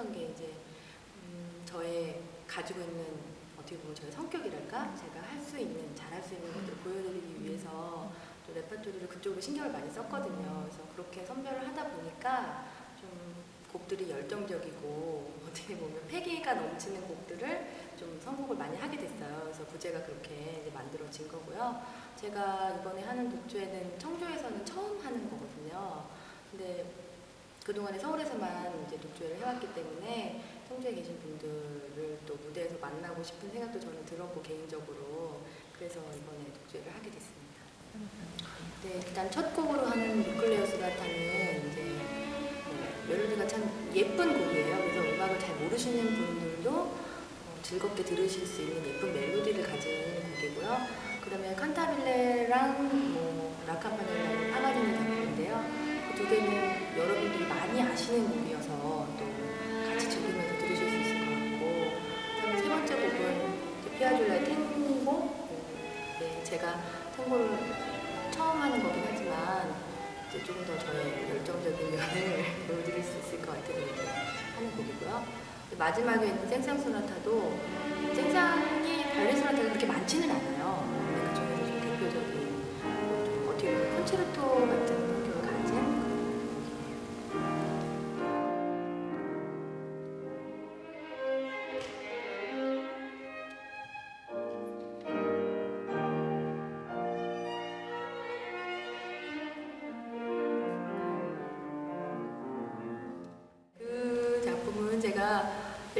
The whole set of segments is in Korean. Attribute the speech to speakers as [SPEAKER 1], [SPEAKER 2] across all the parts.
[SPEAKER 1] 했던 게 이제 음, 저의 가지고 있는 어떻게 보면 저의 성격이랄까 제가 할 수 있는 잘할 수 있는 것들을 보여드리기 위해서 또 레퍼토리를 그쪽으로 신경을 많이 썼거든요. 그래서 그렇게 선별을 하다 보니까 좀 곡들이 열정적이고 어떻게 보면 패기가 넘치는 곡들을 좀 선곡을 많이 하게 됐어요. 그래서 부제가 그렇게 만들어진 거고요. 제가 이번에 하는 독주에는 청주에서는 처음 하는 거거든요. 근데 그동안에 서울에서만 이제 독주회를 해왔기 때문에 청주에 계신 분들을 또 무대에서 만나고 싶은 생각도 저는 들었고 개인적으로 그래서 이번에 독주회를 하게 됐습니다. 네, 일단 첫 곡으로 하는 뉴클레어스라타는 이제 뭐 멜로디가 참 예쁜 곡이에요. 그래서 음악을 잘 모르시는 분들도 어, 즐겁게 들으실 수 있는 예쁜 멜로디를 가진 곡이고요. 그다음에 칸타빌레랑 뭐 라카파넬라랑 파가디니 작품인데요. 제가 탱고를 처음 하는 거긴 하지만 이제 조금 더 저의 열정적인 면을 보여드릴 수 있을 것 같아서 이렇게 하는 곡이고요. 마지막에 있는 생상 소나타도 생상이 발레 소나타가 그렇게 많지는 않아요. 근데 그 중에서 좀 대표적인 좀 어떻게 보면 콘체르토 같은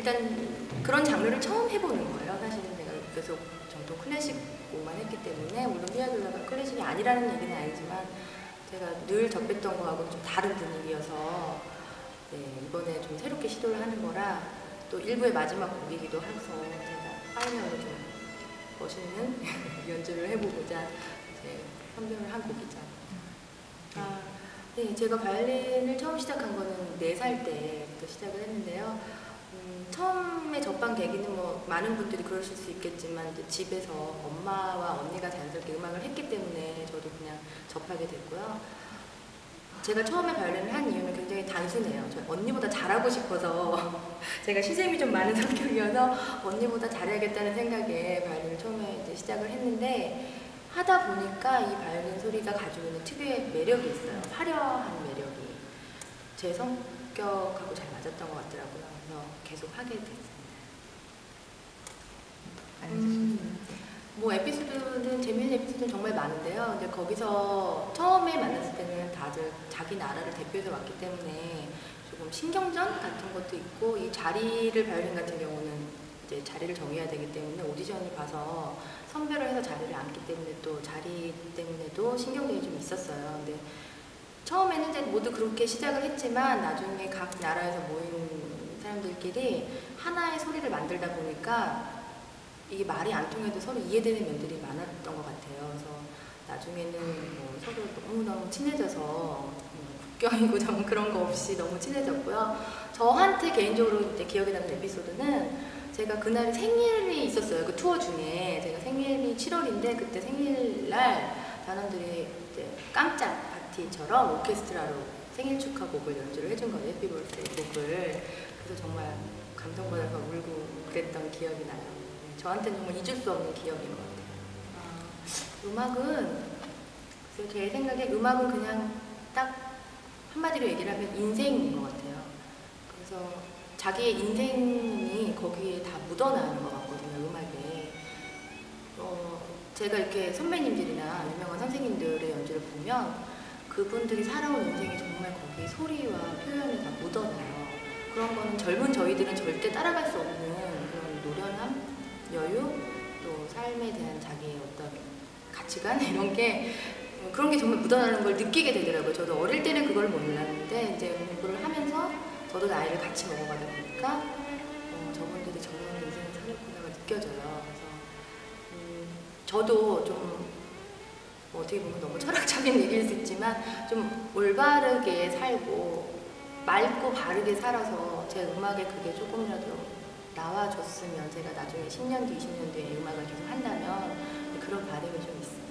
[SPEAKER 1] 일단 그런 장르를 처음 해보는 거예요. 사실은 제가 계속 정통 클래식만 했기 때문에 물론 피아졸라가 클래식이 아니라는 얘기는 아니지만 제가 늘 접했던 거하고는 좀 다른 분위기여서 네, 이번에 좀 새롭게 시도를 하는 거라 또 일부의 마지막 곡이기도 해서 제가 파이널로 좀 멋있는 연주를 해보고자 이제 선별을 한 곡이죠. 아, 네, 제가 바이올린을 처음 시작한 거는 4살 때부터 시작을 했는데요. 음, 처음에 접한 계기는 뭐 많은 분들이 그러실 수 있겠지만 이제 집에서 엄마와 언니가 자연스럽게 음악을 했기 때문에 저도 그냥 접하게 됐고요. 제가 처음에 바이올린을 한 이유는 굉장히 단순해요. 저 언니보다 잘하고 싶어서 제가 시샘이 좀 많은 성격이어서 언니보다 잘해야겠다는 생각에 바이올린을 처음에 이제 시작을 했는데 하다 보니까 이 바이올린 소리가 가지고 있는 특유의 매력이 있어요. 화려한 매력이 제 성 격하고 잘 맞았던 것 같더라고요. 그래서 계속 하게 됐습니다. 음, 뭐 에피소드는 재미있는 에피소드는 정말 많은데요. 근데 거기서 처음에 만났을 때는 다들 자기 나라를 대표해서 왔기 때문에 조금 신경전 같은 것도 있고 이 자리를 바이올린 같은 경우는 이제 자리를 정해야 되기 때문에 오디션을 봐서 선별을 해서 자리를 앉기 때문에 또 자리 때문에도 신경전이 좀 있었어요. 근데 처음에는 이제 모두 그렇게 시작을 했지만 나중에 각 나라에서 모인 사람들끼리 하나의 소리를 만들다 보니까 이게 말이 안 통해도 서로 이해되는 면들이 많았던 것 같아요. 그래서 나중에는 뭐 서로 너무너무 친해져서 뭐 국경이고 좀 그런 거 없이 너무 친해졌고요. 저한테 개인적으로 이제 기억에 남는 에피소드는 제가 그날이 생일이 있었어요. 그 투어 중에 제가 생일이 7월인데 그때 생일날 단원들이 이제 깜짝 파티처럼 오케스트라로 생일 축하 곡을 연주를 해준 거예요. 해피 벌스데이 곡을. 그래서 정말 감동받아서 울고 그랬던 기억이 나요. 네, 저한테는 정말 잊을 수 없는 기억인 것 같아요. 아, 음악은 글쎄요, 제 생각에 음악은 그냥 딱 한마디로 얘기를 하면 인생인 것 같아요. 그래서 자기의 인생이 거기에 다 묻어나는 것 같거든요, 음악에. 어, 제가 이렇게 선배님들이나 유명한 선생님들의 연주를 보면 그분들이 살아온 인생이 정말 거기 소리와 표현이 다 묻어나요. 그런 거는 젊은 저희들은 절대 따라갈 수 없는 그런 노련함, 여유, 또 삶에 대한 자기의 어떤 가치관 이런 게 어, 그런 게 정말 묻어나는 걸 느끼게 되더라고요. 저도 어릴 때는 그걸 몰랐는데 이제 공부를 하면서 저도 나이를 같이 먹어가다 보니까 어, 저분들이 저런 인생을 살았구나가 느껴져요. 그래서 음, 저도 좀 뭐 어떻게 보면 너무 철학적인 얘기일 수 있지만 좀 올바르게 살고 맑고 바르게 살아서 제 음악에 그게 조금이라도 나와줬으면 제가 나중에 10년 뒤, 20년 뒤에 음악을 계속 한다면 그런 바람이 좀 있어요.